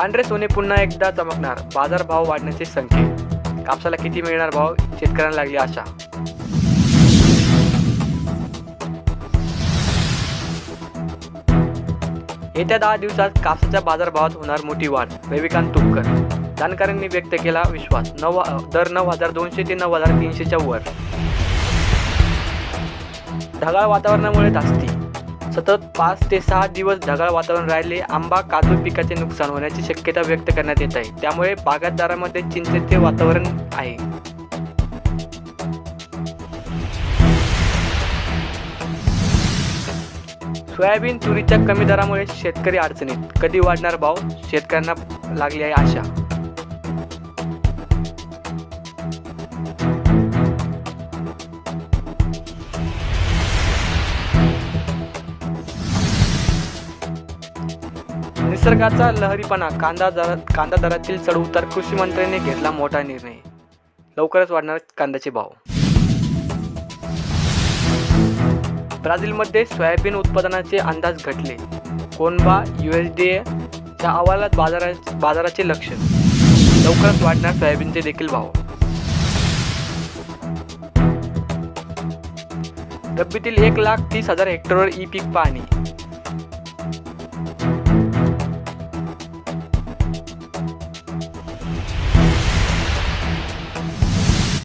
पांढरे सोने पुन्हा एकदा चमकणार. बाजारभाव वाढण्याचे संकेत. कापसाला किती मिळणार भाव? शेतकऱ्यांना लागली आशा. येत्या दहा दिवसात कापसाच्या बाजारभावात होणार मोठी वाढ. रविकांत तुपकर. जाणकारांनी व्यक्त केला विश्वास. नऊ दर नऊ हजार दोनशे ते नऊ हजार तीनशेच्या वर. ढगाळ वातावरणामुळे धास्ती सतत पाच ते सहा दिवस ढगाळ वातावरण राहिले आंबा काजू पिकाचे नुकसान होण्याची शक्यता व्यक्त करण्यात येत आहे. त्यामुळे बागायतदारामध्ये चिंतेचे वातावरण आहे. सोयाबीन तुरीच्या कमी दरामुळे शेतकरी अडचणीत. कधी वाढणार भाव? शेतकऱ्यांना लागली आहे आशा. निसर्गाचा लहरीपणा कांदा दरात कांदा दरातील चढउतार कृषी मंत्र्यांनी घेतला मोठा निर्णय. लवकरच वाढणार कांद्याचे भाव. ब्राझीलमध्ये सोयाबीन उत्पादनाचे अंदाज घटले. कोनबा च्या अहवालात बाजारा बाजाराचे लक्ष. लवकरच वाढणार सोयाबीनचे देखील भाव. रब्बीतील एक लाख तीस हजार हेक्टरवर ई पीक पाहणी.